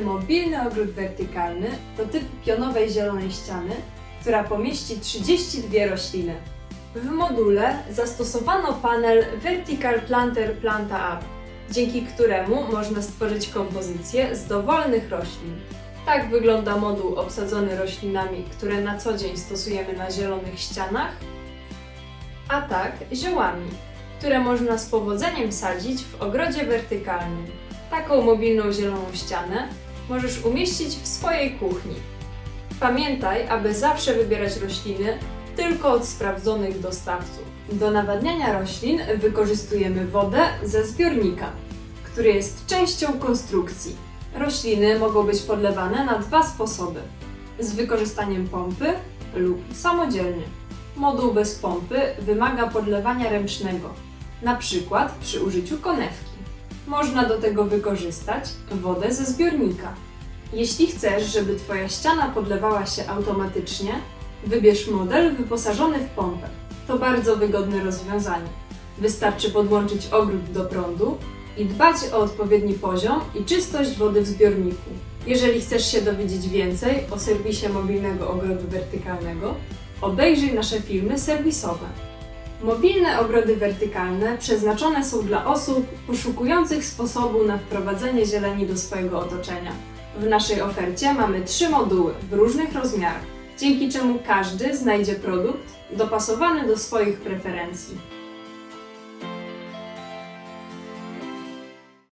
Mobilny ogród wertykalny to typ pionowej zielonej ściany, która pomieści 32 rośliny. W module zastosowano panel Vertical Planter Planta Up, dzięki któremu można stworzyć kompozycję z dowolnych roślin. Tak wygląda moduł obsadzony roślinami, które na co dzień stosujemy na zielonych ścianach, a tak ziołami, które można z powodzeniem sadzić w ogrodzie wertykalnym. Taką mobilną zieloną ścianę możesz umieścić w swojej kuchni. Pamiętaj, aby zawsze wybierać rośliny tylko od sprawdzonych dostawców. Do nawadniania roślin wykorzystujemy wodę ze zbiornika, który jest częścią konstrukcji. Rośliny mogą być podlewane na dwa sposoby: z wykorzystaniem pompy lub samodzielnie. Moduł bez pompy wymaga podlewania ręcznego, na przykład przy użyciu konewki. Można do tego wykorzystać wodę ze zbiornika. Jeśli chcesz, żeby Twoja ściana podlewała się automatycznie, wybierz model wyposażony w pompę. To bardzo wygodne rozwiązanie. Wystarczy podłączyć ogród do prądu i dbać o odpowiedni poziom i czystość wody w zbiorniku. Jeżeli chcesz się dowiedzieć więcej o serwisie mobilnego ogrodu wertykalnego, obejrzyj nasze filmy serwisowe. Mobilne ogrody wertykalne przeznaczone są dla osób poszukujących sposobu na wprowadzenie zieleni do swojego otoczenia. W naszej ofercie mamy trzy moduły w różnych rozmiarach, dzięki czemu każdy znajdzie produkt dopasowany do swoich preferencji.